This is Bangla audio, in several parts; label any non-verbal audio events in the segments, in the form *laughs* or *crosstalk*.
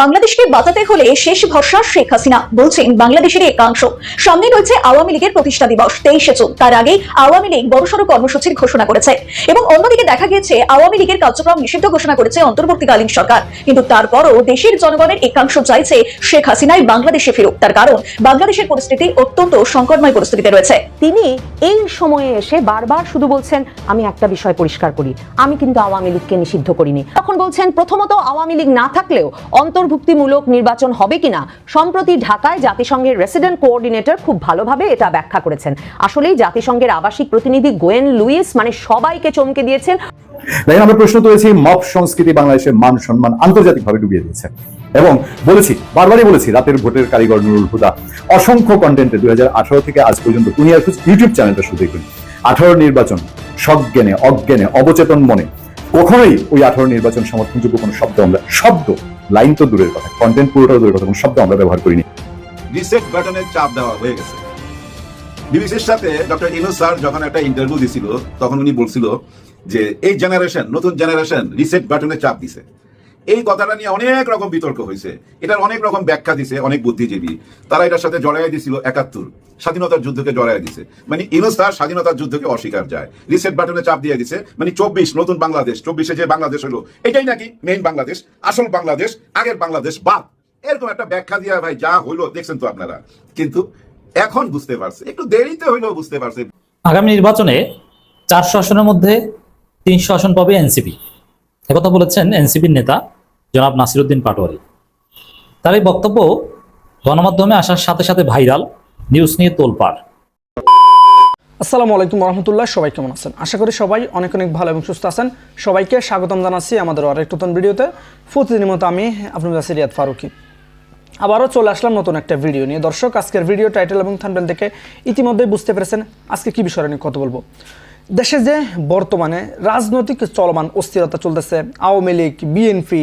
বাংলাদেশকে বাঁচাতে হলে শেষ ভরসা শেখ হাসিনা, বলছেন বাংলাদেশের একাংশ। সামনে রয়েছে আওয়ামী লীগের প্রতিষ্ঠা দিবস, তেইশে জুন। তার আগেই আওয়ামী লীগ বড়সড় কর্মসূচির ঘোষণা করেছে এবং অন্যদিকে দেখা গিয়েছে আওয়ামী লীগের কার্যক্রম নিষিদ্ধ ঘোষণা করেছে অন্তর্বর্তীকালীন সরকার। কিন্তু তারপরও দেশের জনগণের একাংশ চাইছে শেখ হাসিনাই বাংলাদেশে ফিরুক। তার কারণ, বাংলাদেশের পরিস্থিতি অত্যন্ত সংকটময় পরিস্থিতিতে রয়েছে। তিনি এই সময়ে এসে বারবার শুধু বলছেন, আমি একটা বিষয় পরিষ্কার করি। আমি কিন্তু আওয়ামী লীগকে নিষিদ্ধ করিনি। তখন বলছেন, প্রথমত আওয়ামী লীগ না থাকলেও অন্তর্ভুক্তিমূলক নির্বাচন হবে কিনা? সম্প্রতি ঢাকায় জাতিসংঘের রেসিডেন্ট কোঅর্ডিনেটর খুব ভালোভাবে এটা ব্যাখ্যা করেছেন। আসলেই জাতিসংঘের আবাসিক প্রতিনিধি গোয়েন লুইস মানে সবাইকে চমকে দিয়েছেন। দেখেন, আমরা প্রশ্ন তুলেছি, মব সংস্কৃতি বাংলাদেশের মান সম্মান আন্তর্জাতিকভাবে ডুবিয়ে দিয়েছে। এবং বলেছি, বারবারই বলেছি, রাতের ভোটের কারিগর নুরুল হুদা। অসংখ্য কন্টেন্টে দুই থেকে আজ পর্যন্ত দুনিয়ার ইউটিউব চ্যানেলটা শুধু দেখুন। আঠারো নির্বাচন, সজ্ঞানে, অজ্ঞানে, অবচেতন মনে। কখনোই ওই আঠারো নির্বাচন সমর্থনযোগ্য কোনো শব্দ আমরা শব্দ। লাইন তো দূরের কথা কন্টেন্ট পুরোটা দূরের কথা, কোনো শব্দ আমরা ব্যবহার করিনি। রিসেট চাপ দেওয়া হয়ে গেছে। বিবিসির সাথে ডক্টর ইনু স্যার যখন একটা ইন্টারভিউ দিছিল, তখন উনি বলছিল যে, এই জেনারেশন নতুন জেনারেশন রিসেট বাটনে চাপ দিছে। এই কথাটা নিয়ে অনেক রকম বিতর্ক হয়েছে। এটার অনেক রকম ব্যাখ্যা দিছে, অনেক বুদ্ধিজীবী। তারা এটার সাথে জড়াই দিছিল একাত্তর। স্বাধীনতার যুদ্ধকে জড়াই দিছে। মানে ইনুস তার স্বাধীনতার যুদ্ধকে অস্বীকার যায়। রিসেট বাটনে চাপ দিয়ে দিছে। মানে চব্বিশ, নতুন বাংলাদেশ, চব্বিশে যে বাংলাদেশ হলো, এটাই নাকি মেইন বাংলাদেশ, আসল বাংলাদেশ, আগের বাংলাদেশ, বাদ। এরকম একটা ব্যাখ্যা দিয়া ভাই, যা হইল দেখছেন তো আপনারা। কিন্তু এখন বুঝতে পারছে, একটু দেরিতে হইলেও বুঝতে পারছে। আগামী নির্বাচনে চারশো আসনের মধ্যে তিনশো আসন পাবে এনসিপি। একথা বলেছেন এনসিপির নেতা জনাব নাসিরুদ্দিন পাটোয়ারি। তার এই বক্তব্য গণমাধ্যমে আসার সাথে সাথে ভাইরাল, নিউজ নিয়ে তোলপাড়। আসসালামু আলাইকুম রহমতুল্লাহ সবাই কেমন আছেন? আশা করি সবাই অনেক অনেক ভালো এবং সুস্থ আছেন। সবাইকে স্বাগতম জানাচ্ছি আমাদের আরেক নতুন ভিডিওতে। প্রতিদিনের মতো আমি আপনার কাছে রিয়াদ ফারুকি। আবারও চলে আসলাম নতুন একটা ভিডিও নিয়ে। দর্শক, আজকের ভিডিও টাইটেল এবং থানবেল থেকে ইতিমধ্যেই বুঝতে পেরেছেন আজকে কি বিষয় নিয়ে কথা বলব। দেশে যে বর্তমানে রাজনৈতিক চলমান অস্থিরতা চলতেছে, আওয়ামী লীগ, বিএনপি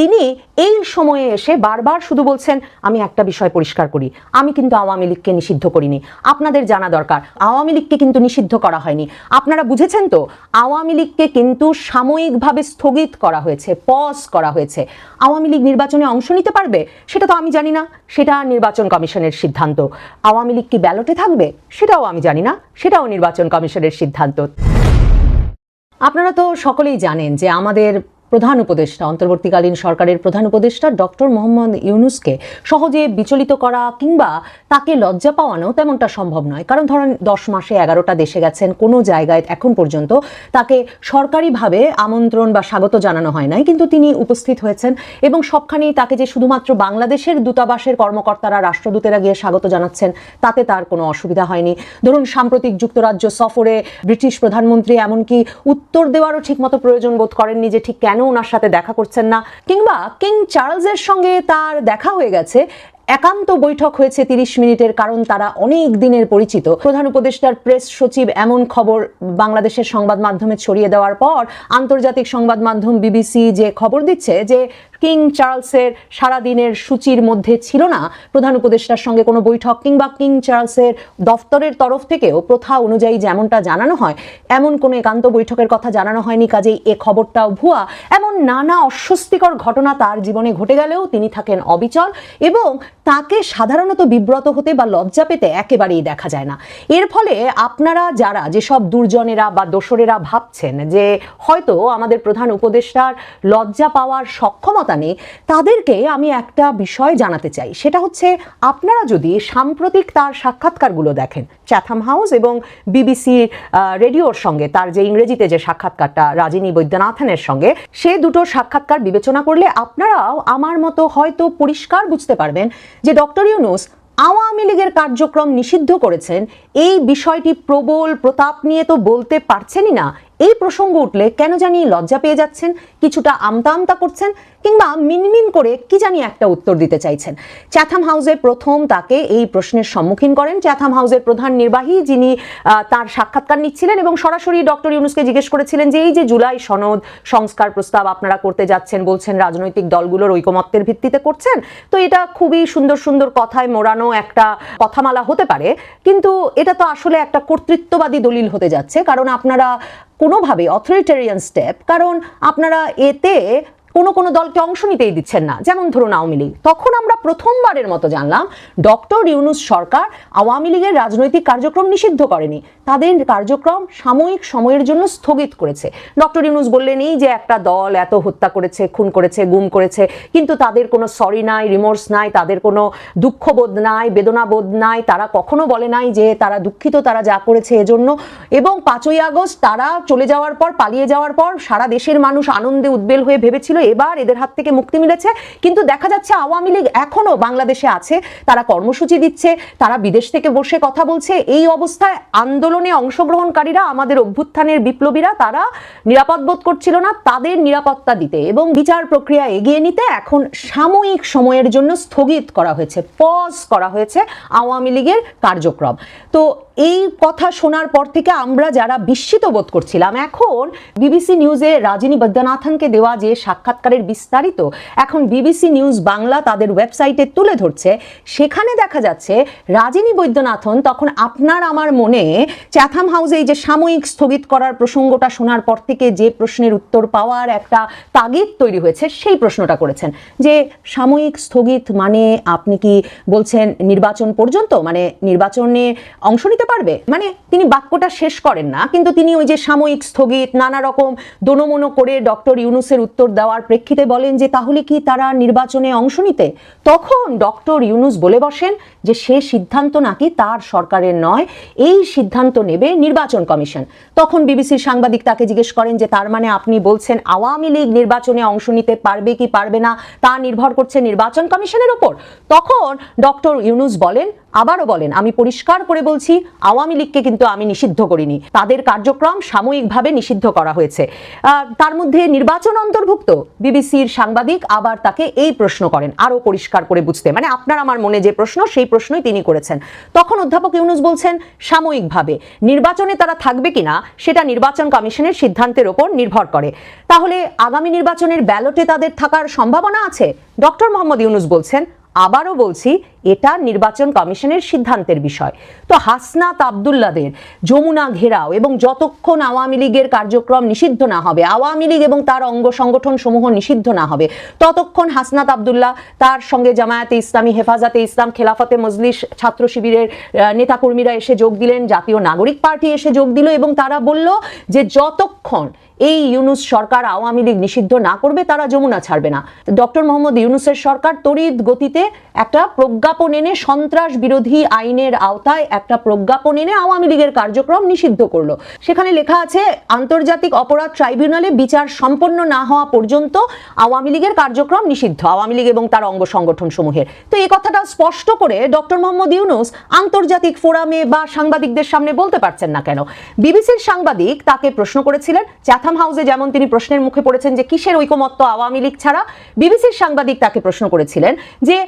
তিনি এই সময়ে এসে বারবার শুধু বলছেন, আমি একটা বিষয় পরিষ্কার করি। আমি কিন্তু আওয়ামী লীগকে নিষিদ্ধ করিনি। আপনাদের জানা দরকার, আওয়ামী লীগকে কিন্তু নিষিদ্ধ করা হয়নি। আপনারা বুঝেছেন তো, আওয়ামী লীগকে কিন্তু সাময়িকভাবে স্থগিত করা হয়েছে, পজ করা হয়েছে। আওয়ামী লীগ নির্বাচনে অংশ নিতে পারবে? সেটা তো আমি জানি না। সেটা নির্বাচন কমিশনের সিদ্ধান্ত। আওয়ামী লীগ কি ব্যালটে থাকবে? সেটাও আমি জানি না। সেটাও নির্বাচন কমিশনের সিদ্ধান্ত। আপনারা তো সকলেই জানেন যে আমাদের প্রধান উপদেষ্টা, অন্তর্বর্তীকালীন সরকারের প্রধান উপদেষ্টা ডক্টর মোহাম্মদ ইউনুসকে সহজে বিচলিত করা কিংবা তাকে লজ্জা পাওয়ানো তেমনটা সম্ভব নয়। কারণ ধরেন, দশ মাসে এগারোটা দেশে গেছেন, কোনো জায়গায় এখন পর্যন্ত তাকে সরকারিভাবে আমন্ত্রণ বা স্বাগত জানানো হয় নাই। কিন্তু তিনি উপস্থিত হয়েছেন এবং সবখানেই তাকে যে শুধুমাত্র বাংলাদেশের দূতাবাসের কর্মকর্তারা, রাষ্ট্রদূতেরা গিয়ে স্বাগত জানাচ্ছেন, তাতে তার কোনো অসুবিধা হয়নি। ধরুন, সাম্প্রতিক যুক্তরাজ্য সফরে ব্রিটিশ প্রধানমন্ত্রী এমনকি উত্তর দেওয়ারও ঠিকমতো প্রয়োজন বোধ করেননি যে ঠিক কেন ওনার সাথে দেখা করছেন না? কিংবা কিং চার্লসের সঙ্গে তার দেখা হয়ে গেছে। একান্ত বৈঠক হয়েছে তিরিশ মিনিটের কারণ তারা অনেক দিনের পরিচিত। প্রধান উপদেষ্টার প্রেস সচিব এমন খবর বাংলাদেশের সংবাদ মাধ্যমে ছড়িয়ে দেওয়ার পর আন্তর্জাতিক সংবাদ মাধ্যম বিবিসি যে খবর দিচ্ছে যে কিং চার্লসের সারাদিনের সূচির মধ্যে ছিল না। প্রধান উপদেষ্টার সঙ্গে কোনো বৈঠক কিংবা কিং চার্লসের দফতরের তরফ থেকেও প্রথা অনুযায়ী যেমনটা জানানো হয়, এমন কোনো একান্ত বৈঠকের কথা জানানো হয়নি। কাজেই এ খবরটাও ভুয়া। এমন নানা অস্বস্তিকর ঘটনা তার জীবনে ঘটে গেলেও তিনি থাকেন অবিচল এবং তাকে সাধারণত বিব্রত হতে বা লজ্জা পেতে একেবারেই দেখা যায় না। এর ফলে আপনারা যারা যেসব দুর্জনেরা বা দোসরেরা ভাবছেন যে হয়তো আমাদের প্রধান উপদেষ্টার লজ্জা পাওয়ার সক্ষমতা নেই তাদেরকে আমি একটা বিষয় জানাতে চাই। সেটা হচ্ছে আপনারা যদি সাম্প্রতিক তার সাক্ষাৎকারগুলো দেখেন চ্যাথাম হাউস এবং বিবিসি রেডিওর সঙ্গে, তার যে ইংরেজিতে যে সাক্ষাৎকারটা, রাজিনী বৈদ্যনাথনের সঙ্গে, সে দুটো সাক্ষাৎকার বিবেচনা করলে আপনারাও আমার মতো হয়তো পরিষ্কার বুঝতে পারবেন যে ডক্টর ইউনুস আওয়ামী লীগের কার্যক্রম নিষিদ্ধ করেছেন। এই বিষয়টি প্রবল প্রতাপ নিয়ে তো বলতে পারছেনই না। এই প্রসঙ্গ উঠলে কেন জানি লজ্জা পেয়ে যাচ্ছেন, কিছুটা আমতা আমতা করছেন, কিংবা মিনমিন করে কি জানি একটা উত্তর দিতে চাইছেন। চ্যাথাম হাউসে প্রথম তাকে এই প্রশ্নের সম্মুখীন করেন। চ্যাথাম হাউসের প্রধান নির্বাহী যিনি তার সাক্ষাৎকার নিচ্ছিলেন এবং সরাসরি ডক্টর ইউনুসকে জিজ্ঞেস করেছিলেন যে এই যে জুলাই সনদ সংস্কার প্রস্তাব আপনারা করতে যাচ্ছেন, বলছেন রাজনৈতিক দলগুলোর ঐকমত্যের ভিত্তিতে করছেন, তো এটা খুবই সুন্দর সুন্দর কথায় মোড়ানো একটা কথামালা হতে পারে। কিন্তু এটা তো আসলে একটা কর্তৃত্ববাদী দলিল হতে যাচ্ছে, কারণ আপনারা কোনোভাবে অথরিটেরিয়ান স্টেপ কারণ আপনারা এতে কোনো কোনো দলকে অংশ নিতেই দিচ্ছেন না। যেমন ধরুন আওয়ামী লীগ। তখন আমরা প্রথমবারের মতো জানলাম, ডক্টর ইউনুস সরকার আওয়ামী লীগের রাজনৈতিক কার্যক্রম নিষিদ্ধ করেনি। তাদের কার্যক্রম সাময়িক সময়ের জন্য স্থগিত করেছে। ডক্টর ইউনুস বললেন, এই যে একটা দল এত হত্যা করেছে, খুন করেছে, গুম করেছে, কিন্তু তাদের কোনো সরি নাই, রিমোর্স নাই, তাদের কোনো দুঃখবোধ নাই, বেদনাবোধ নাই। তারা কখনো বলে নাই যে তারা দুঃখিত, তারা যা করেছে এজন্য। এবং পাঁচই আগস্ট তারা চলে যাওয়ার পর, পালিয়ে যাওয়ার পর সারা দেশের মানুষ আনন্দে উদ্বেল হয়ে ভেবেছিল এবার এদের হাত থেকে মুক্তি মিলেছে। কিন্তু দেখা যাচ্ছে আওয়ামী লীগ এখনও বাংলাদেশে আছে। তারা কর্মসূচি দিচ্ছে, তারা বিদেশ থেকে বসে কথা বলছে। এই অবস্থায় আন্দোলনে অংশগ্রহণকারীরা, আমাদের অভ্যুত্থানের বিপ্লবীরা, তারা নিরাপদ বোধ করছিল না তাদের নিরাপত্তা দিতে এবং বিচার প্রক্রিয়া এগিয়ে নিতে এখন সাময়িক সময়ের জন্য স্থগিত করা হয়েছে পজ করা হয়েছে আওয়ামী লীগের কার্যক্রম। তো এই কথা শোনার পর থেকে আমরা যারা বিস্মিত বোধ করছিলাম, এখন বিবিসি নিউজে রাজিনী বৈদ্যনাথনকে দেওয়া যে সাক্ষাৎকারের বিস্তারিত এখন বিবিসি নিউজ বাংলা তাদের ওয়েবসাইটে তুলে ধরছে। সেখানে দেখা যাচ্ছে রাজিনী বৈদ্যনাথন তখন আপনার আমার মনে চ্যাথাম হাউসে এই যে সাময়িক স্থগিত করার প্রসঙ্গটা শোনার পর থেকে যে প্রশ্নের উত্তর পাওয়ার একটা তাগিদ তৈরি হয়েছে, সেই প্রশ্নটা করেছেন। যে সাময়িক স্থগিত মানে আপনি কি বলছেন নির্বাচন পর্যন্ত? মানে নির্বাচনে অংশ নিতে পারবে? মানে তিনি বাক্যটা শেষ করেন না, কিন্তু তিনি ওই যে সাময়িক স্থগিত নানা রকম দোনোমনো করে ডক্টর ইউনুসের উত্তর দেওয়ার প্রেক্ষিতে বলেন যে, তাহলে কি তারা নির্বাচনে অংশ নিতে? তখন ডক্টর ইউনুস বলে বসেন যে, সে সিদ্ধান্ত নাকি তার সরকারের নয়, এই সিদ্ধান্ত নেবে নির্বাচন কমিশন। তখন বিবিসির সাংবাদিক তাকে জিজ্ঞেস করেন যে, তার মানে আপনি বলছেন আওয়ামী লীগ নির্বাচনে অংশ নিতে পারবে কি পারবে না? তা নির্ভর করছে নির্বাচন কমিশনের ওপর? তখন ডক্টর ইউনুস বলেন আবারও বলেন, আমি পরিষ্কার করে বলছি, আওয়ামী লীগকে কিন্তু আমি নিষিদ্ধ করিনি। তাদের কার্যক্রম সাময়িকভাবে নিষিদ্ধ করা হয়েছে। তার মধ্যে নির্বাচন অন্তর্ভুক্ত বিবিসির সাংবাদিক আবার তাকে এই প্রশ্ন করেন আরও পরিষ্কার করে বুঝতে। মানে আপনার আমার মনে যে প্রশ্ন, সেই প্রশ্নই তিনি করেছেন। তখন অধ্যাপক ইউনুস বলছেন, সাময়িকভাবে। নির্বাচনে তারা থাকবে কিনা সেটা নির্বাচন কমিশনের সিদ্ধান্তের ওপর নির্ভর করে। তাহলে আগামী নির্বাচনের ব্যালটে তাদের থাকার সম্ভাবনা আছে? ডক্টর মোহাম্মদ ইউনুস বলছেন, আবারও বলছি এটা নির্বাচন কমিশনের সিদ্ধান্তের বিষয়। তো হাসনাত আবদুল্লাদের যমুনা ঘেরাও এবং যতক্ষণ আওয়ামী লীগের কার্যক্রম নিষিদ্ধ না হবে, আওয়ামী লীগ এবং তার অঙ্গ সংগঠন সমূহ নিষিদ্ধ না হবে, ততক্ষণ হাসনাত আবদুল্লাহ তার সঙ্গে জামায়াতে ইসলামী, হেফাজতে ইসলাম, খেলাফতে মজলিস ছাত্র শিবিরের নেতাকর্মীরা এসে যোগ দিলেন, জাতীয় নাগরিক পার্টি এসে যোগ দিল এবং তারা বলল যে যতক্ষণ এই ইউনুস সরকার আওয়ামী লীগ নিষিদ্ধ না করবে, তারা যমুনা ছাড়বে না। ডক্টর মোহাম্মদ ইউনুসের সরকার তড়িৎ গতিতে একটা প্রজ্ঞাপন এনে সন্ত্রাস বিরোধী আইনের আওতায় একটা প্রজ্ঞাপন এনে আওয়ামী লীগের কার্যক্রম নিষিদ্ধ করল। সেখানে লেখা আছে, আন্তর্জাতিক অপরাধ ট্রাইব্যুনালে বিচার সম্পন্ন না হওয়া পর্যন্ত আওয়ামী লীগের কার্যক্রম নিষিদ্ধ, আওয়ামী লীগ এবং তার অঙ্গ সংগঠন সমূহের তো এই কথাটা স্পষ্ট করে ডক্টর মোহাম্মদ ইউনুস আন্তর্জাতিক ফোরামে বা সাংবাদিকদের সামনে বলতে পারছেন না কেন? বিবিসির সাংবাদিক তাকে প্রশ্ন করেছিলেন, চ্যাথাম হাউসে যেমন তিনি প্রশ্নের মুখে পড়েছেন যে কিসের ঐকমত্য আওয়ামী লীগ ছাড়া, বিবিসির সাংবাদিক তাকে প্রশ্ন করেছিলেন যে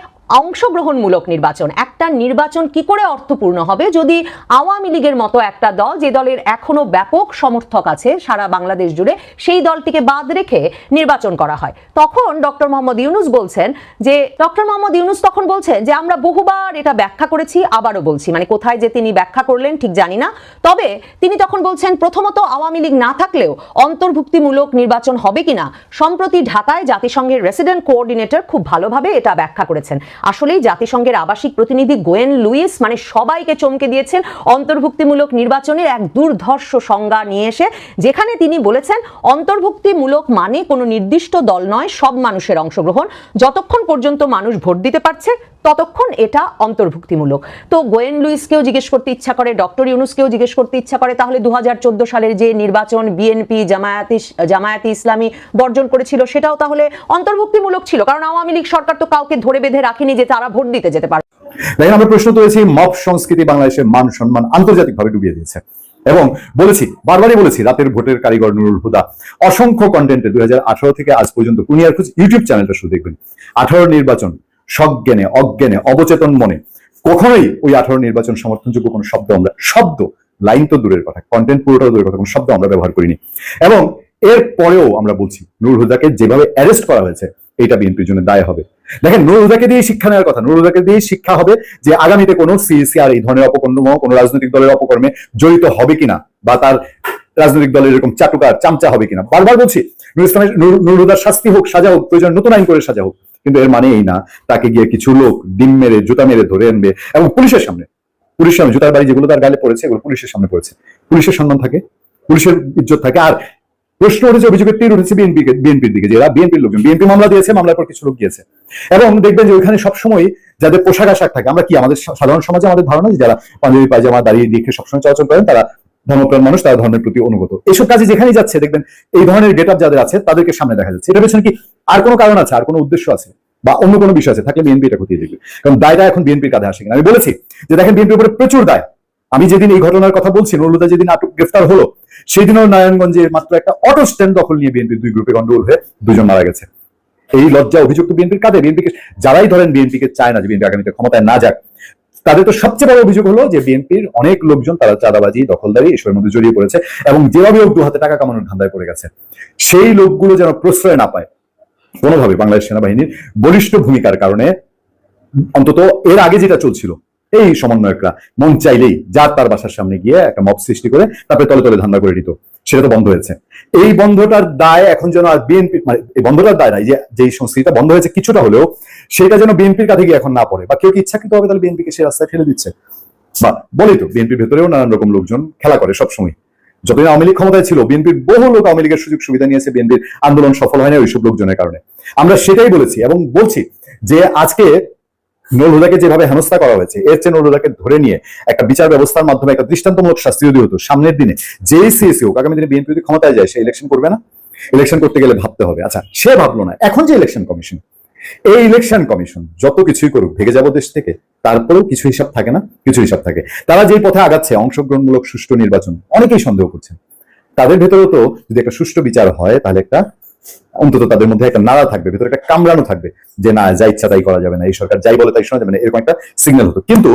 অংশগ্রহণমূলক নির্বাচন। একটা নির্বাচন কি করে অর্থপূর্ণ হবে? যদি আওয়ামী লীগের মতো একটা দল, যে দলের এখনও ব্যাপক সমর্থক আছে সারা বাংলাদেশ জুড়ে, সেই দলটিকে বাদ রেখে নির্বাচন করা হয়। তখন ডক্টর মোহাম্মদ ইউনুস বলছেন যে ডক্টর মোহাম্মদ ইউনুস তখন বলছেন যে, আমরা বহুবার এটা ব্যাখ্যা করেছি, আবারও বলছি। মানে কোথায় যে তিনি ব্যাখ্যা করলেন, ঠিক জানি না। তবে তিনি তখন বলছেন, প্রথমত আওয়ামী লীগ না থাকলেও অন্তর্ভুক্তিমূলক নির্বাচন হবে কিনা, সম্প্রতি ঢাকায় জাতিসংঘের রেসিডেন্ট কোঅর্ডিনেটর খুব ভালোভাবে এটা ব্যাখ্যা করেছেন। আসলেই জাতিসংঘের আবাসিক প্রতিনিধি গোয়েন লুইস মানে সবাইকে চমকে দিয়েছেন অন্তর্ভুক্তিমূলক নির্বাচনের এক দুর্ধর্ষ সংজ্ঞা নিয়ে এসে, যেখানে তিনি বলেছেন, অন্তর্ভুক্তিমূলক মানে কোনো নির্দিষ্ট দল নয়, সব মানুষের অংশগ্রহণ। যতক্ষণ পর্যন্ত মানুষ ভোট দিতে পারছে ততক্ষণ এটা অন্তর্ভুক্তিমূলক। তো গোয়েন লুইসকেও জিজ্ঞেস করতে ইচ্ছা করে, ডক্টর ইউনুসকেও জিজ্ঞেস করতে ইচ্ছা করে। তাহলে দু সালের যে নির্বাচন বিএনপি জামায়াতি জামায়াতি ইসলামী বর্জন করেছিল, সেটাও তাহলে অন্তর্ভুক্তিমূলক ছিল। কারণ আওয়ামী লীগ সরকার তো কাউকে ধরে বেঁধে রাখেনি যে তারা ভোট দিতে যেতে পারে। দেখেন আমরা প্রশ্ন তুলেছি, মব সংস্কৃতি বাংলাদেশের মান সম্মান আন্তর্জাতিকভাবে ডুবিয়ে দিয়েছে। এবং বলেছি, বারবারই বলেছি, রাতের ভোটের কারিগর নুরুল হুদা। অসংখ্য কন্টেন্টে দুই হাজার আঠারো থেকে আজ পর্যন্ত কুনিয়ার খুঁজ ইউটিউব চ্যানেলটা শুধু দেখবেন। আঠারো নির্বাচন সজ্ঞানে, অজ্ঞানে, অবচেতন মনে। কখনোই ওই আঠারো নির্বাচন সমর্থনযোগ্য কোনো শব্দ আমরা, শব্দ, লাইন তো দূরের কথা কন্টেন্ট পুরোটা দূরের কথা, কোনো শব্দ আমরা ব্যবহার করিনি। এবং এর পরেও আমরা বলছি, নুরুল হুদাকে যেভাবে অ্যারেস্ট করা হয়েছে এটা বিএনপির জন্য দায় হবে। দেখেন, নুরুল হুদাকে দিয়ে শিক্ষা নেওয়ার কথা, নুরুল হুদাকে দিয়ে শিক্ষা হবে যে আগামীতে কোনো সিএসি আর এই ধরনের অপকর্ম, কোনো রাজনৈতিক দলের অপকর্মে জড়িত হবে কিনা, বা তার রাজনৈতিক দলের এরকম চাটুকার, চামচা হবে কিনা। বারবার বলছি, নুরুল ইসলামের নুর- হুদার শাস্তি হোক, সাজা হোক, প্রয়োজন নতুন আইন করে সাজা হোক। কিন্তু এর মানে এই না। তাকে গিয়ে কিছু লোক ডিম মেরে, জুতা মেরে ধরে আনবে এবং পুলিশের সামনে পুলিশের সামনে জুতার বাড়ি যেগুলো তার গালে পড়েছে, এগুলো পুলিশের সামনে পড়েছে। পুলিশের সম্মান থাকে, পুলিশের ইজ্জত থাকে। আর প্রশ্ন উঠেছে, অভিযোগের তীর উঠেছে বিএনপি বিএনপির দিকে যে এরা বিএনপির লোকজন। বিএনপি মামলা দিয়েছে, মামলার পর কিছু লোক গিয়েছে। এবং দেখবেন যে ওইখানে সবসময় যাদের পোশাক আশাক থাকে, আমরা কি আমাদের সাধারণ সমাজে আমাদের ধারণা যে যারা পাঞ্জাবি, পায়জামা দাঁড়িয়ে রেখে সবসময় চলাচল করেন, তারা ধর্মপ্রাণ মানুষ, তারা ধর্মের প্রতি অনুগত। এইসব কাজে যেখানেই যাচ্ছে, দেখবেন এই ধরনের গেট যাদের আছে, তাদেরকে সামনে দেখা যাচ্ছে। এটা পেছনে কি আর কোনো কারণ আছে, আর কোনো উদ্দেশ্য আছে বা অন্য কোনো বিষয় আছে, থাকলে বিএনপি এটা খতিয়ে দেখবে। কারণ দায়টা এখন বিএনপির কাঁধে আসে কিনা। আমি বলেছি যে দেখেন বিএনপির উপরে প্রচুর দায়। আমি যেদিন এই ঘটনার কথা বলছি নুরুলদা যেদিন আটক, গ্রেফতার হলো সেই দিনও নারায়ণগঞ্জে মাত্র একটা অটো স্ট্যান্ড দখল নিয়ে বিএনপির দুই গ্রুপে গন্ডগোল হয়ে দুজন মারা গেছে। এই লজ্জা অভিযুক্ত বিএনপির কাঁধে বিএনপিকে যারাই ধরেন বিএনপিকে চায় না যে বিএনপি আগামীতে ক্ষমতায় না যাক, তাদের তো সবচেয়ে বড় অভিযোগ হলো যে বিএনপির অনেক লোকজন তারা চাঁদাবাজি, দখলদারি এসবের মধ্যে জড়িয়ে পড়েছে এবং যেভাবে দু হাতে টাকা কামানোর ধান্দায় পড়ে গেছে। সেই লোকগুলো যেন প্রশ্রয় না পায়। কোনোভাবে বাংলাদেশ সেনাবাহিনীর বলিষ্ঠ ভূমিকার কারণে, অন্তত এর আগে যেটা চলছিল, এই সমন্বয়করা মন চাইলেই যার তার বাসার সামনে গিয়ে একটা মব সৃষ্টি করে তারপরে তলে তলে ধান্দা করে দিত। সেটা তো বন্ধ হয়েছে। এই বন্ধটার দায় এখন যেন আর বিএনপি মানে এই বন্ধটার দায় নাই যে, যেই সংস্কৃতিটা বন্ধ হয়েছে কিছুটা হলেও, সেটা যেন বিএনপির কাছে গিয়ে এখন না পড়ে। বা কেউ কি ইচ্ছাকৃত হবে তাহলে বিএনপিকে সে রাস্তায় ঠেলে দিচ্ছে? বা বলি তো, বিএনপির ভেতরেও নানান রকম লোকজন খেলা করে সবসময়। যতদিন আওয়ামী লীগ ক্ষমতায় ছিল বিএনপির বহু লোক আওয়ামী লীগের সুযোগ সুবিধা নিয়েছে বিএনপির আন্দোলন সফল হয় না ওইসব লোকজনের কারণে। আমরা সেটাই বলেছি এবং বলছি যে আজকে নুরুল হুদাকে যেভাবে হেনস্থা করা হয়েছে, এর চেয়ে নুরুল হুদাকে ধরে নিয়ে একটা বিচার ব্যবস্থার মাধ্যমে একটা দৃষ্টান্তমূলক শাস্তি যদি হতো, সামনের দিনে যেই সিএসি হোক, আগামী দিনে বিএনপি যদি ক্ষমতায় যায়, সে ইলেকশন করবে না? ইলেকশন করতে গেলে ভাবতে হবে। আচ্ছা সে ভাবলো না। এখন যে ইলেকশন কমিশন এই ইলেকশন কমিশন যত কিছুই করুক, ভেগে যাব দেশ থেকে, তারপরেও কিছু হিসাব থাকে না, কিছু হিসাব থাকে। তারা যেই পথে আগাচ্ছে, অংশগ্রহণমূলক সুষ্ঠু নির্বাচন, অনেকেই সন্দেহ করছেন। তাদের ভেতরেও তো যদি একটা সুষ্ঠু বিচার হয়, তাহলে একটা অন্তত তাদের মধ্যে একটা নাড়া থাকবে, ভেতরে একটা কামড়ানো থাকবে, যে না, যা ইচ্ছা তাই করা যাবে না, এই সরকার যাই বলে তাই শোনা যাবে না, এরকম একটা সিগন্যাল হতো। কিন্তু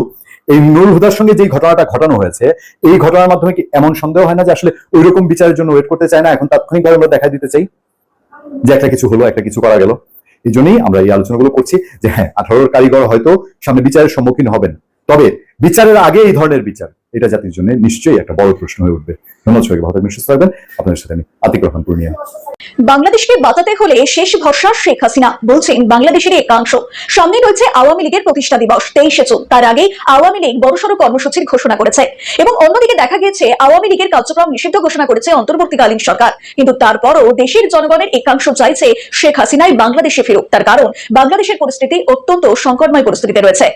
এই নুরুল হুদার সঙ্গে যে ঘটনাটা ঘটানো হয়েছে, এই ঘটনার মাধ্যমে কি এমন সন্দেহ হয় না যে আসলে ওই রকম বিচারের জন্য ওয়েট করতে চায় না? এখন তাৎক্ষণিকভাবে আমরা দেখা দিতে চাই যে একটা কিছু হলো, একটা কিছু করা গেল। এই জন্যই আমরা এই আলোচনাগুলো করছি যে হ্যাঁ আঠারোর কারিগর হয়তো সামনে বিচারের সম্মুখীন হবেন। তবে বিচারের আগে এই ধরনের বিচার, এটা জাতির জন্য নিশ্চয়ই একটা বড় প্রশ্ন হয়ে উঠবে। ধন্যবাদ সবাইকে, ভালো থাকবেন, সুস্থ থাকবেন। আপনাদের সাথে আমি আতিক রহমান পূর্ণিয়া। বাংলাদেশকে বাঁচাতে হলে শেষ ভরসা শেখ হাসিনা, বলছেন বাংলাদেশের একাংশ। সামনে রয়েছে আওয়ামী লীগের প্রতিষ্ঠা দিবস, তেইশে তার আগে আওয়ামী লীগ বড়সড় কর্মসূচির ঘোষণা করেছে এবং অন্যদিকে দেখা গিয়েছে, আওয়ামী লীগের কার্যক্রম নিষিদ্ধ ঘোষণা করেছে অন্তর্বর্তীকালীন সরকার। কিন্তু তারপরও দেশের জনগণের একাংশ চাইছে শেখ হাসিনাই বাংলাদেশে ফিরুক। তার কারণ, বাংলাদেশের পরিস্থিতি অত্যন্ত সংকটময় পরিস্থিতিতে রয়েছে।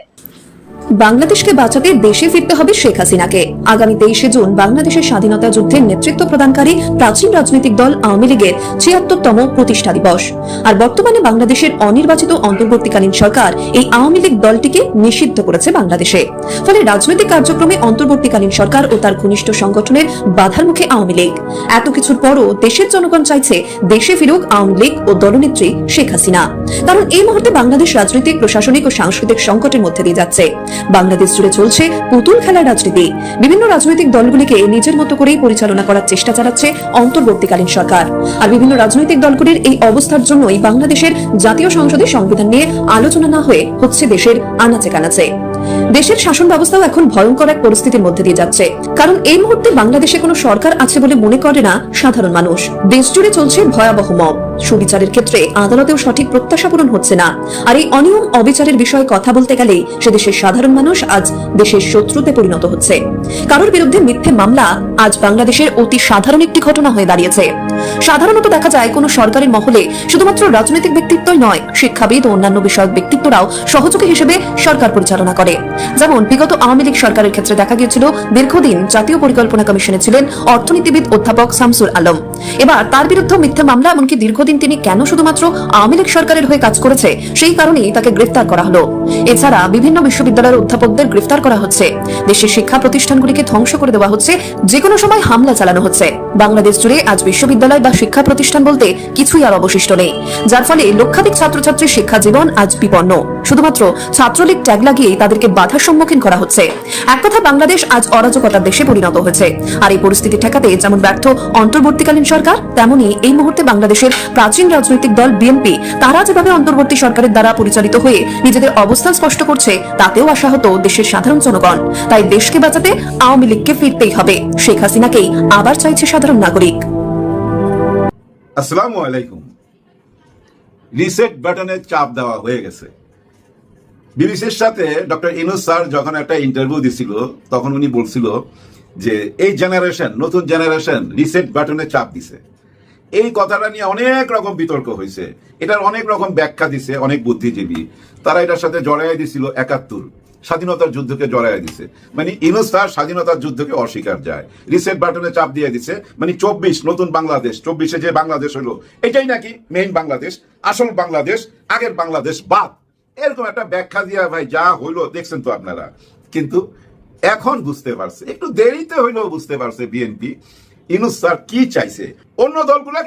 বাংলাদেশকে বাঁচাতে দেশে ফিরতে হবে শেখ হাসিনাকে। আগামী তেইশে জুন বাংলাদেশের স্বাধীনতা যুদ্ধের নেতৃত্ব প্রদানকারী প্রাচীন রাজনৈতিক দল আওয়ামী লীগের ছিয়াত্তরতম প্রতিষ্ঠা দিবস। আর বর্তমানে বাংলাদেশের অনির্বাচিত অন্তর্বর্তীকালীন সরকার এই আওয়ামী লীগ দলটিকে নিষিদ্ধ করেছে বাংলাদেশে। ফলে রাজনৈতিক কার্যক্রমে অন্তর্বর্তীকালীন সরকার ও তার ঘনিষ্ঠ সংগঠনের বাধার মুখে আওয়ামী লীগ। এত কিছুর পরও দেশের জনগণ চাইছে দেশে ফিরুক আওয়ামী লীগ ও দলনেত্রী শেখ হাসিনা। কারণ এই মুহূর্তে বাংলাদেশ রাজনৈতিক, প্রশাসনিক ও সাংস্কৃতিক সংকটের মধ্যে দিয়ে যাচ্ছে। বাংলাদেশ জুড়ে চলছে পুতুল খেলার রাজনীতি। বিভিন্ন রাজনৈতিক দলগুলিকে নিজের মতো করেই পরিচালনা করার চেষ্টা চালাচ্ছে অন্তর্বর্তীকালীন সরকার। আর বিভিন্ন রাজনৈতিক দলগুলির এই অবস্থার জন্যই বাংলাদেশের জাতীয় সংসদে সংবিধান নিয়ে আলোচনা না হয়ে হচ্ছে দেশের আনাচে কানাচে। দেশের শাসন ব্যবস্থাও এখন ভয়ঙ্কর এক পরিস্থিতির মধ্যে দিয়ে যাচ্ছে। কারণ এই মুহূর্তে বাংলাদেশে কোনো সরকার আছে বলে মনে করে না সাধারণ মানুষ। দেশ জুড়ে চলছে ভয়াবহ মব। সুবিচারের ক্ষেত্রে আদালতেও সঠিক প্রত্যাশা পূরণ হচ্ছে না। আর এই অনিয়ম, অবিচারের বিষয়ে কথা বলতে গেলে সে দেশের সাধারণ মানুষ আজ দেশের শত্রুতে পরিণত হচ্ছে। কারোর বিরুদ্ধে মিথ্যে মামলা আজ বাংলাদেশের অতি সাধারণ একটি ঘটনা হয়ে দাঁড়িয়েছে। সাধারণত দেখা যায় কোনো সরকারের মহলে শুধুমাত্র রাজনৈতিক ব্যক্তিত্বই নয়, শিক্ষাবিদ ও অন্যান্য বিষয়ক ব্যক্তিত্বরাও সহযোগী হিসেবে সরকার পরিচালনা করে। যেমন, বিগত আওয়ামী লীগ সরকারের ক্ষেত্রে দেখা গিয়েছিল, দীর্ঘদিন জাতীয় পরিকল্পনা কমিশনে ছিলেন অর্থনীতিবিদ অধ্যাপক শামসুল আলম। এবার তার বিরুদ্ধে মিথ্যা মামলা, এমনকি দীর্ঘদিন তিনি কেন শুধুমাত্র আওয়ামী লীগ সরকারের হয়ে কাজ করেছে, সেই কারণেই তাকে গ্রেফতার করা হলো। এছাড়া বিভিন্ন বিশ্ববিদ্যালয়ের অধ্যাপকদের গ্রেফতার করা হচ্ছে। দেশের শিক্ষা প্রতিষ্ঠানগুলিকে ধ্বংস করে দেওয়া হচ্ছে যে কোনো সময় হামলা চালানো হচ্ছে। বাংলাদেশ জুড়ে আজ বিশ্ববিদ্যালয় বা শিক্ষা প্রতিষ্ঠান বলতে কিছুই আর অবশিষ্ট নেই। যার ফলে লক্ষাধিক ছাত্রছাত্রীর শিক্ষা জীবন আজ বিপন্ন। শুধুমাত্র ছাত্রলীগ ট্যাগ লাগিয়েই তাদেরকে বাধার সম্মুখীন করা হচ্ছে। এক কথা বাংলাদেশ আজ অরাজকতার দেশে পরিণত হয়েছে। আর এই পরিস্থিতি ঠেকাতে যেমন ব্যর্থ অন্তর্বর্তীকালীন সরকার, তেমনি এই মুহূর্তে বাংলাদেশের প্রাচীন রাজনৈতিক দল বিএনপি তারা যেভাবে অন্তর্বর্তী সরকারের দ্বারা পরিচালিত হয়ে নিজেদের অবস্থান স্পষ্ট করছে, তাতেও আশাহত দেশের সাধারণ জনগণ। তাই দেশকে বাঁচাতে আওয়ামী লীগকে ফিরতেই হবে। শেখ হাসিনাকেই আবার চাইছে সাধারণ নাগরিক। আসসালামু আলাইকুম। রিসেট বাটনে চাপ দেওয়া হয়ে গেছে। বিবিসির সাথে ডক্টর ইনুস স্যার যখন একটা ইন্টারভিউ দিছিল, তখন উনি বলছিল যে, এই জেনারেশন নতুন জেনারেশন রিসেট বাটনে চাপ দিছে। এই কথাটা নিয়ে অনেক রকম বিতর্ক হয়েছে এটার অনেক রকম ব্যাখ্যা দিছে, অনেক বুদ্ধিজীবী। তারা এটার সাথে জড়াই দিছিল একাত্তর। স্বাধীনতার যুদ্ধকে জড়াই দিছে। মানে ইনুস তার স্বাধীনতার যুদ্ধকে অস্বীকার যায়। রিসেট বাটনে চাপ দিয়ে দিছে। মানে চব্বিশ, নতুন বাংলাদেশ, চব্বিশে যে বাংলাদেশ হলো এটাই নাকি মেইন বাংলাদেশ, আসল বাংলাদেশ, আগের বাংলাদেশ বাদ। এরকম একটা ব্যাখ্যা দিয়া ভাই যা হইল দেখছেন তো আপনারা। কিন্তু এখন বুঝতে পারছে, একটু দেরিতে হইলেও বুঝতে পারছে বিএনপি। ইনুস স্যার কি চাইছে? অন্য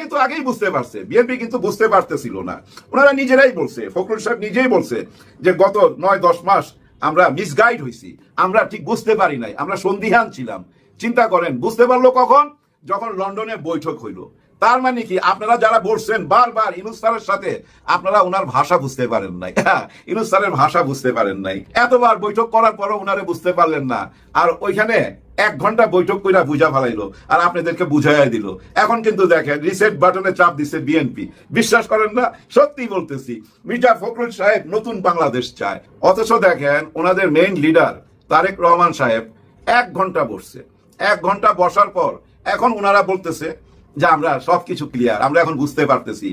কিন্তু আগেই বুঝতে পারছে, বিএনপি কিন্তু বুঝতে পারতেছিল না। ওনারা নিজেরাই বলছে, ফখরুল সাহেব নিজেই বলছে যে, গত নয় দশ মাস আমরা মিসগাইড হয়েছি আমরা ঠিক বুঝতে পারি নাই, আমরা সন্দিহান ছিলাম। চিন্তা করেন, বুঝতে পারল কখন? যখন লন্ডনে বৈঠক হইল। তার মানে কি? আপনারা যারা বলছেন বারবার ইনুস স্যারের সাথে, আপনারা ওনার ভাষা বুঝতে পারেন নাই। *laughs* ইনুস স্যারের ভাষা বুঝতে পারেন নাই। এতবার বৈঠক করার পরও ওনারে বুঝতে পারলেন না। আর ওইখানে এক ঘণ্টা বৈঠক কইরা বুঝা ফেলাইলো আর আপনাদেরকে বুঝাইয়া দিল। এখন কিন্তু দেখেন রিসেট বাটনে চাপ দিছে বিএনপি বিশ্বাস করেন না? সত্যি বলতেছি, মির্জা ফখরুল সাহেব নতুন বাংলাদেশ চায়। অথচ দেখেন ওনাদের মেইন লিডার তারেক রহমান সাহেব এক ঘণ্টা বসছে। এক ঘণ্টা বসার পর এখন ওনারা বলতেছে যে আমরা সবকিছু ক্লিয়ার আমরা এখন বুঝতে পারতেছি।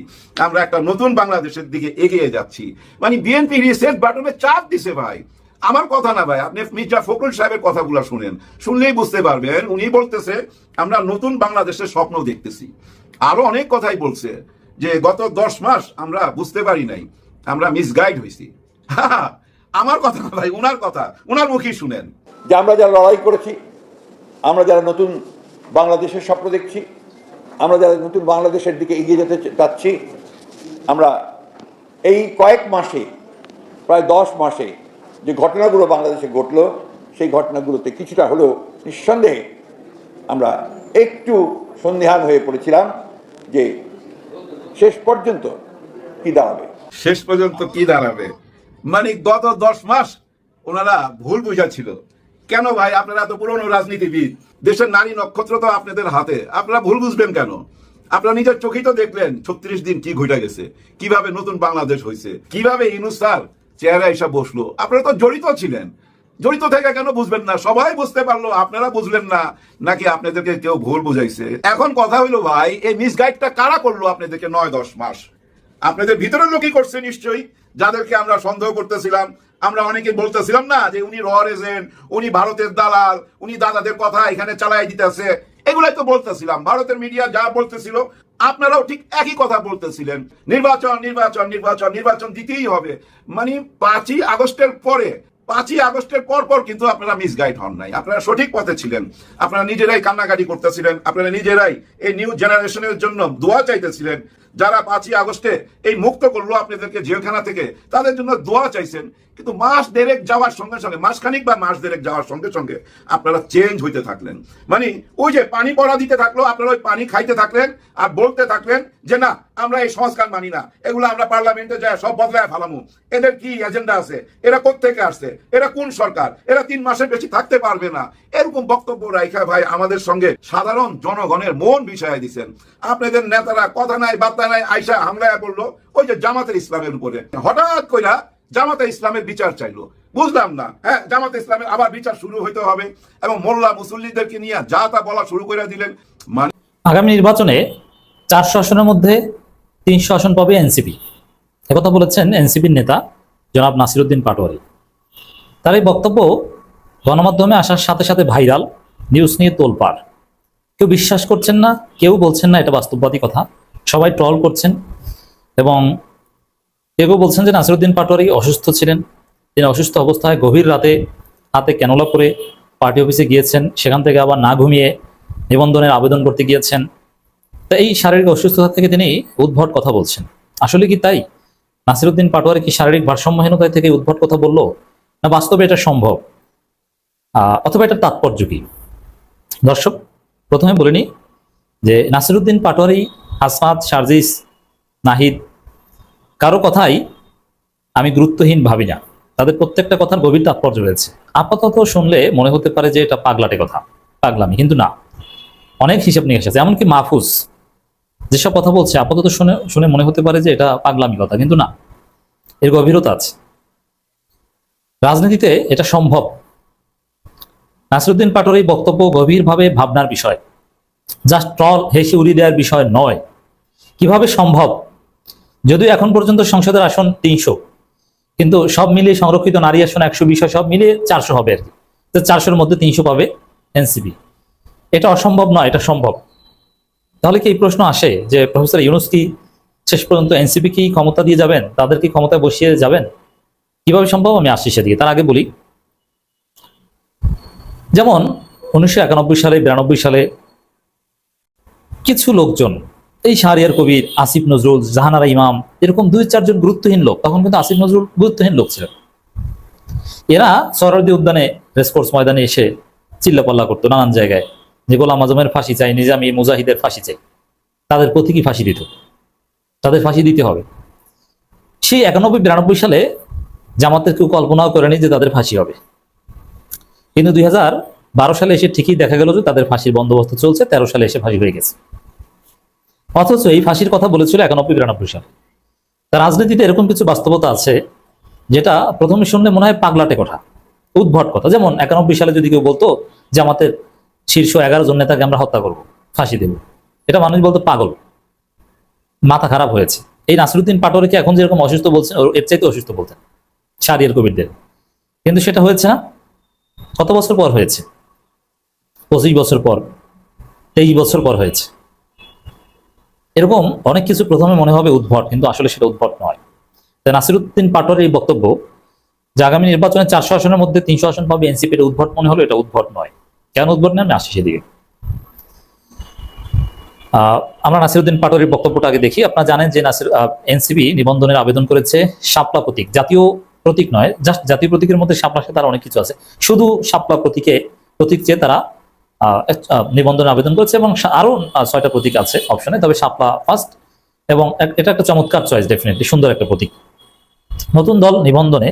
আমরা একটা নতুন বাংলাদেশের দিকে এগিয়ে যাচ্ছি। মানে বিএনপি রিসেট বাটনে চাপ দিছে ভাই। আমার কথা না ভাই, আপনি মির্জা ফখরুল সাহেবের কথাগুলো শুনেন। শুনলেই বুঝতে পারবেন, উনি বলতেছে, আমরা নতুন বাংলাদেশের স্বপ্ন দেখতেছি। আরও অনেক কথাই বলছে যে গত দশ মাস আমরা বুঝতে পারি নাই, আমরা মিসগাইড হয়েছি। আমার কথা না ভাই, উনার কথা, উনার মুখেই শুনেন। যে আমরা যারা লড়াই করেছি, আমরা যারা নতুন বাংলাদেশের স্বপ্ন দেখছি আমরা যারা নতুন বাংলাদেশের দিকে এগিয়ে যেতে চাচ্ছি, আমরা এই কয়েক মাসে, প্রায় দশ মাসে যে ঘটনাগুলো বাংলাদেশে ঘটলো, সেই ঘটনাগুলোতে কিছুটা হলেও নিঃসন্দেহে আমরা একটু সন্দেহান হয়ে পড়েছিলাম যে শেষ পর্যন্ত কি দাঁড়াবে। শেষ পর্যন্ত কি দাঁড়াবে? মানে গত দশ মাস ওনারা ভুল বুঝাচ্ছিল। কেন ভাই আপনারা এত পুরনো রাজনীতিবিদ? দেশের নারী নক্ষত্র তো আপনাদের হাতে। আপনারা ভুল বুঝবেন কেন? আপনারা নিজের চোখেই তো দেখলেন ছত্রিশ দিন কি ঘটে গেছে, কীভাবে নতুন বাংলাদেশ হয়েছে, কীভাবে ইনুস স্যার চেহারা এসে বসল। আপনারা তো জড়িত ছিলেন। জড়িত থেকে কেন বুঝবেন না? সবাই বুঝতে পারল, আপনারা বুঝলেন না, নাকি আপনাদেরকে কেউ ভুল বুঝাইছে। এখন কথা হইল ভাই, এই মিসগাইডটা কারা করল আপনাদেরকে নয়, দশ মাস? আপনাদের ভিতরের লোকই করছে নিশ্চয়ই, যাদেরকে আমরা সন্দেহ করতেছিলাম। আমরা অনেকে বলতেছিলাম না যে উনি রয়ার এজেন্ট, উনি ভারতের দালাল, উনি দাদাদের কথা এখানে চালাই দিতেছে। এগুলাই তো বলতেছিলাম। ভারতের মিডিয়া যা বলতেছিল, আপনারাও ঠিক একই কথা বলতেছিলেন। নির্বাচন নির্বাচন নির্বাচন নির্বাচন দিতেই হবে। মানে পাঁচই আগস্টের পরে, পাঁচই আগস্টের পর পর কিন্তু আপনারা মিসগাইড হন নাই। আপনারা সঠিক পথে ছিলেন। আপনারা নিজেরাই কান্নাকাটি করতেছিলেন। আপনারা নিজেরাই এই নিউ জেনারেশনের জন্য দোয়া চাইতেছিলেন। যারা পাঁচই আগস্টে এই মুক্ত করল আপনাদেরকে জেলখানা থেকে, তাদের জন্য দোয়া চাইছেন। কিন্তু মাস দেড়েক যাওয়ার সঙ্গে সঙ্গে, মাসখানিক বা মাস দেড়েক যাওয়ার সঙ্গে সঙ্গে আপনারা চেঞ্জ হইতে থাকলেন। মানে ওই যে পানি পড়া দিতে থাকল, আপনারা ওই পানি খাইতে থাকলেন আর বলতে থাকলেন যে, না, আমরা এই সংস্কার মানি না। এগুলো আমরা পার্লামেন্টে যায় সব বদলায় ফালামু। এদের কি এজেন্ডা আছে? এরা কোত্থেকে আসছে? এরা কোন সরকার? এরা তিন মাসের বেশি থাকতে পারবে না। এরকম বক্তব্য রাইখা ভাই আমাদের সঙ্গে সাধারণ জনগণের মন বিষয় দিচ্ছেন আপনাদের নেতারা কথা নাই, বার্তা নাই আইসা হামলায় বলল ওই যে জামাতের ইসলামের উপরে। হঠাৎ কইরা জামাতে ইসলামের বিচার চাইলো। বুঝলাম না হ্যাঁ জামাতে ইসলামের আবার বিচার শুরু হইতে হবে এবং মোল্লা মুসল্লিদেরকে নিয়ে যা তা বলা শুরু করে দিলেন। মানে আগামী নির্বাচনে চারশো আসনের মধ্যে তিনশো আসন পাবে এনসিপি। একথা বলেছেন এনসিপির নেতা জনাব নাসিরুদ্দিন পাটোয়ারি। তার এই বক্তব্য গণমাধ্যমে আসার সাথে সাথে ভাইরাল, নিউজ নিয়ে তোলপাড়। কেউ বিশ্বাস করছেন না, কেউ বলছেন না, এটা বাস্তববাদী কথা। সবাই ট্রল করছেন এবং কেউ বলছেন যে নাসিরুদ্দিন পাটোয়ারি অসুস্থ ছিলেন। তিনি অসুস্থ অবস্থায় গভীর রাতে হাতে ক্যানোলা করে পার্টি অফিসে গিয়েছেন। সেখান থেকে আবার না ঘুমিয়ে নিবন্ধনের আবেদন করতে গিয়েছেন। তা এই শারীরিক অসুস্থতা থেকে তিনি উদ্ভট কথা বলছেন। আসলে কি তাই? নাসিরুদ্দিন পাটোয়ারি কি শারীরিক ভারসাম্যহীনতা থেকে উদ্ভট কথা বলল? না বাস্তবে এটা সম্ভব? অথবা এটা তাৎপর্য কি? দর্শক, প্রথমে বলিনি যে নাসিরুদ্দিন পাটোয়ারি হাসমাত সার্জিস, নাহিদ, কারও কথাই আমি গুরুত্বহীন ভাবি না। তাদের প্রত্যেকটা কথার গভীর তাৎপর্য রয়েছে। আপাতত শুনলে মনে হতে পারে যে এটা পাগলাটে কথা। পাগলামি, কিন্তু না। অনেক হিসাব নিয়ে এসেছে, এমনকি মাহফুজ যেসব কথা বলছে, আপাতত শুনে শুনে মনে হতে পারে যে এটা পাগলামি কথা, কিন্তু না। এর গভীরতা আছে। রাজনীতিতে এটা সম্ভব। নাসিরুদ্দিন পাটোর এই বক্তব্য গভীরভাবে ভাবনার বিষয়। জাস্ট ট্রল হেসে উড়িয়ে দেওয়ার বিষয় নয়। কীভাবে সম্ভব? যদিও এখন পর্যন্ত সংসদের আসন তিনশো, কিন্তু সব মিলিয়ে সংরক্ষিত নারী আসন একশো বিশ সব মিলিয়ে চারশো হবে আর কি। তো চারশোর মধ্যে তিনশো পাবে এনসিপি। এটা অসম্ভব নয়, এটা সম্ভব। তাহলে কি এই প্রশ্ন আসে যে প্রফেসর ইউনুস কি শেষ পর্যন্ত এনসিপি কি ক্ষমতা দিয়ে যাবেন? তাদের কি ক্ষমতায় বসিয়ে যাবেন? কীভাবে সম্ভব? আমি আসছি সেদিকে, তার আগে বলি। যেমন উনিশশো একানব্বই সালে, বিরানব্বই সালে কিছু লোকজন এই শাহরিয়ার কবির, আসিফ নজরুল, জাহানারা ইমাম, এরকম দুই চারজন গুরুত্বহীন লোক, তখন কিন্তু আসিফ নজরুল গুরুত্বহীন লোক ছিলেন এরা সরদি উদ্যানে রেসকোর্স ময়দানে এসে চিল্লাপাল্লা করতো নানান জায়গায়। যে গোলাম আজমের ফাঁসি চাই নিজামি মুজাহিদের ফাঁসি চাই তাদের প্রতীকী ফাঁসি দিত। তাদের ফাঁসি দিতে হবে। সেই একানব্বই, বিরানব্বই সালে জামাতের কেউ কল্পনাও করেনি যে তাদের ফাঁসি হবে। কিন্তু দুই সালে এসে ঠিকই দেখা গেল যে তাদের ফাঁসির বন্দোবস্ত চলছে, তেরো সালে এসে ফাঁসি হয়ে গেছে। অথচ এই ফাঁসির কথা বলেছিল একানব্বই বিরানব্বই সালে। তার রাজনীতিতে এরকম কিছু বাস্তবতা আছে যেটা প্রথমে শুনলে মনে হয় পাগলাটে কথা, উদ্ভট কথা। যেমন একানব্বই সালে যদি কেউ বলতো যে আমাদের শীর্ষ এগারো জন নেতাকে আমরা হত্যা করব, ফাঁসি দেব, এটা মানুষ বলতো পাগল, মাথা খারাপ হয়েছে। এই নাসিরুদ্দিন পাটোয়ারিকে এখন যেরকম অসুস্থ বলছেন এর চাইতে অসুস্থ বলতেন সারিয়ার কবিরদের কিন্তু সেটা হয়েছে না, কত বছর পর হয়েছে? পঁচিশ বছর পর, তেইশ বছর পর হয়েছে। এরকম অনেক কিছু প্রথমে মনে হবে উদ্ভট, কিন্তু আসলে সেটা উদ্ভট নয়। নাসিরুদ্দিন পাটোয়ারির এই বক্তব্য, যে আগামী নির্বাচনে চারশো আসনের মধ্যে তিনশো আসন পাবে এনসিপি উদ্ভট মনে হলো এটা উদ্ভট নয়। কেন উদ্ভট নয়? আমি আসি সেদিকে। আমরা নাসিরুদ্দিন পাটোয়ারির বক্তব্যটা আগে দেখি। আপনারা জানেন যে নাসির এনসিপি নিবন্ধনের আবেদন করেছে শাপলা প্রতীক। জাতীয় প্রতীক নয়, জাস্ট জাতীয় প্রতীকের মধ্যে শাপলা সাথে আরও অনেক কিছু আছে। শুধু শাপলা প্রতীকে, প্রতীক চেয়ে তারা নিবন্ধনে আবেদন করেছে এবং সা- আরও ছয়টা প্রতীক আছে অপশনে তবে শাপলা ফার্স্ট এবং এটা একটা চমৎকার চয়েস ডেফিনেটলি সুন্দর একটা প্রতীক। নতুন দল নিবন্ধনে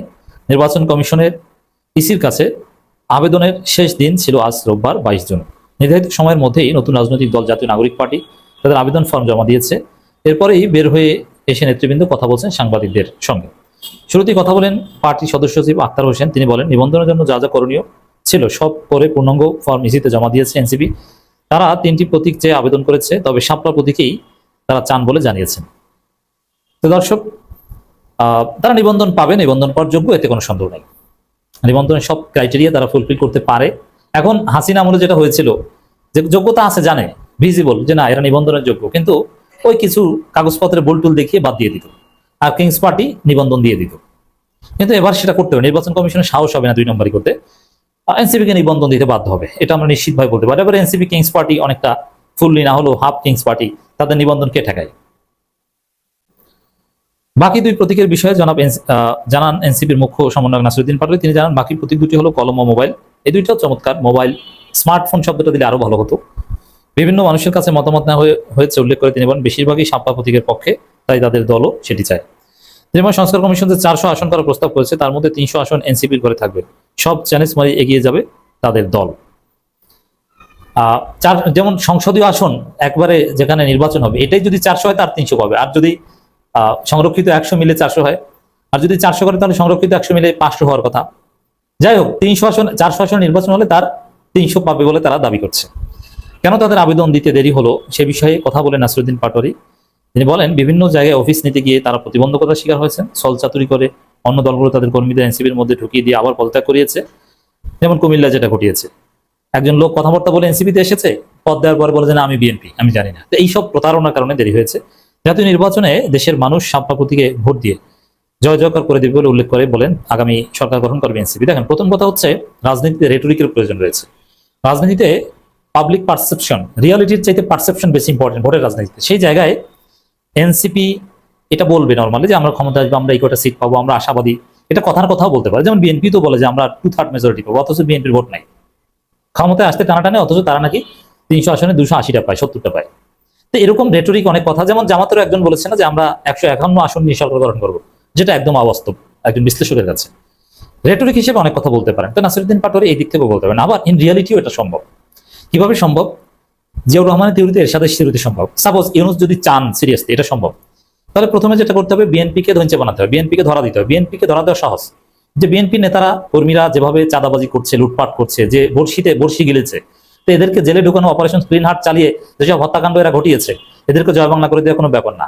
নির্বাচন কমিশনের ইসির কাছে আবেদনের শেষ দিন ছিল আজ রোববার, বাইশ জুন। নির্ধারিত সময়ের মধ্যেই নতুন রাজনৈতিক দল, জাতীয় নাগরিক পার্টি তাদের আবেদন ফর্ম জমা দিয়েছে। এরপরেই বের হয়ে এসে নেতৃবৃন্দ কথা বলছেন সাংবাদিকদের সঙ্গে। শুরুতেই কথা বলেন পার্টির সদস্য সচিব আক্তার হোসেন। তিনি বলেন, নিবন্ধনের জন্য যা যা করণীয় ছিল, সব করে পূর্ণাঙ্গ ফর্ম ইসিতে জমা দিয়েছে এনসিপি। তারা তিনটি প্রতীক চেয়ে আবেদন করেছে, তবে শাপলা প্রতীকেই তারা চান বলে জানিয়েছেন। তো দর্শক তারা নিবন্ধন পাবে, নিবন্ধন পাওয়ার যোগ্য, এতে কোনো সন্দেহ নেই। নিবন্ধনের সব ক্রাইটেরিয়া তারা ফুলফিল করতে পারে। এখন হাসিনা আমলে যেটা হয়েছিল, যে যোগ্যতা আছে জানে ভিজিবল যে না, এরা নিবন্ধনের যোগ্য, কিন্তু ওই কিছু কাগজপত্রে বোলটুল দেখিয়ে বাদ দিয়ে দিত। আর কিংস পার্টি নিবন্ধন দিয়ে দিত। কিন্তু এবার সেটা করতে হবে। নির্বাচন কমিশনের সাহস হবে না দুই নম্বরই করতে। এনসিপি কে নিবন্ধন দিতে বাধ্য হবে, এটা আমরা নিশ্চিতভাবে বলতে পারি। এনসিপি কিংস পার্টি অনেকটা ফুললি না হলেও হাফ কিংস পার্টি তাদের নিবন্ধন কে ঠেকায়? বাকি দুই প্রতীকের বিষয়ে জনাব জানান এনসিপির মুখ্য সমন্বয়ক নাসিরুদ্দিন পাটোয়ারি। তিনি জানান, বাকি প্রতীক দুটি হলো কলম ও মোবাইল। এই দুইটাও চমৎকার। মোবাইল, স্মার্টফোন শব্দটা দিলে আরও ভালো হতো। বিভিন্ন মানুষের কাছে মতামত হয়ে- হয়েছে উল্লেখ করে তিনি বলেন, বেশিরভাগই সাপ্পা প্রতীকের পক্ষে, তাই তাদের দলও সেটি চায়। যেমন সংস্কার কমিশন যে চারশো আসন করার প্রস্তাব করেছে, তার মধ্যে তিনশো আসন এনসিপির করে থাকবে। সব চ্যালেঞ্জ মারি এগিয়ে যাবে তাদের দল। চার, যেমন সংসদীয় আসন একবারে যেখানে নির্বাচন হবে, এটাই যদি চারশো হয় তার তিনশো পাবে। আর যদি সংরক্ষিত একশো মিলে চারশো হয়, আর যদি চারশো করে তাহলে সংরক্ষিত একশো মিলে পাঁচশো হওয়ার কথা। যাই হোক, তিনশো আসন, চারশো আসন নির্বাচন হলে তার তিনশো পাবে বলে তারা দাবি করছে। কেন তাদের আবেদন দিতে দেরি হলো সে বিষয়ে কথা বলে নাসরুদ্দিন পাটোয়ারি। তিনি বলেন, বিভিন্ন জায়গায় অফিস নিতে গিয়ে তারা প্রতিবন্ধকতার শিকার হয়েছেন। সলচাতুরি করে অন্য দলগুলো তাদের কর্মীদের এনসিবির মধ্যে ঢুকিয়ে দিয়ে আবার পদত্যাগ করিয়েছে। যেমন কুমিল্লা যেটা ঘটিয়েছে। একজন লোক কথাবার্তা বলে এনসিপিতে এসেছে, পদ দেওয়ার পর বলে যে আমি বিএনপি, আমি জানি না। তো এইসব প্রতারণার কারণে দেরি হয়েছে। জাতীয় নির্বাচনে দেশের মানুষ সাপ্পা প্রতীকে ভোট দিয়ে জয় জয়কার করে দেবে বলে উল্লেখ করে বলেন, আগামী সরকার গঠন করবে এনসিপি। দেখেন, প্রথম কথা হচ্ছে, রাজনীতিতে রেটরিকের প্রয়োজন রয়েছে। রাজনীতিতে পাবলিক পারসেপশন রিয়ালিটির চাইতে পারসেপশন বেশি ইম্পর্টেন্ট ভোটের রাজনীতিতে। সেই জায়গায় এনসিপি এটা বলবে নর্মালি যে আমরা ক্ষমতা আসবে, আমরা এই কটা সিট পাবো, আমরা আশাবাদী। এটা কথার কথাও বলতে পারে। যেমন বিএনপি তো বলে যে আমরা টু থার্ড মেজরিটি পাবো, অথচ বিএনপির ভোট নাই। ক্ষমতায় আসতে টানাটানে, অথচ তারা নাকি তিনশো আসনে দুশো আশিটা পায়, সত্তরটা পায়। তো এরকম রেটরিক অনেক কথা। যেমন জামাতেরও একজন বলেছে না যে আমরা একশো একান্ন আসন নিয়ে সরকার গঠন করব, যেটা একদম অবাস্তব একজন বিশ্লেষকের কাছে। রেটরিক হিসেবে অনেক কথা বলতে পারেন। তো নাসিরুদ্দিন পাটোয়ারি এই দিক থেকেও বলতে পারেন। আবার ইন রিয়ালিটিও এটা সম্ভব। কীভাবে সম্ভব? জিয়াউর রহমানের থিওরিতে এর সাথে থিওরিতে সম্ভব। সাপোজ ইউনুস যদি চান সিরিয়াসলি এটা সম্ভব। তাহলে প্রথমে যেটা করতে হবে বিএনপিকে ধৈর্য বানাতে হবে বিএনপিকে ধরা দিতে হবে। বিএনপিকে ধরা দেওয়া সহজ। যে বিএনপি নেতারা, কর্মীরা যেভাবে চাঁদাবাজি করছে, লুটপাট করছে, যে বর্ষিতে বর্ষি গিলেছে, তো এদেরকে জেলে ঢুকানো অপারেশন স্ক্রিন হাট চালিয়ে যেসব হত্যাকাণ্ড এরা ঘটিয়েছে, এদেরকে জয় বাংলা করে দেওয়া কোনো ব্যাপার না।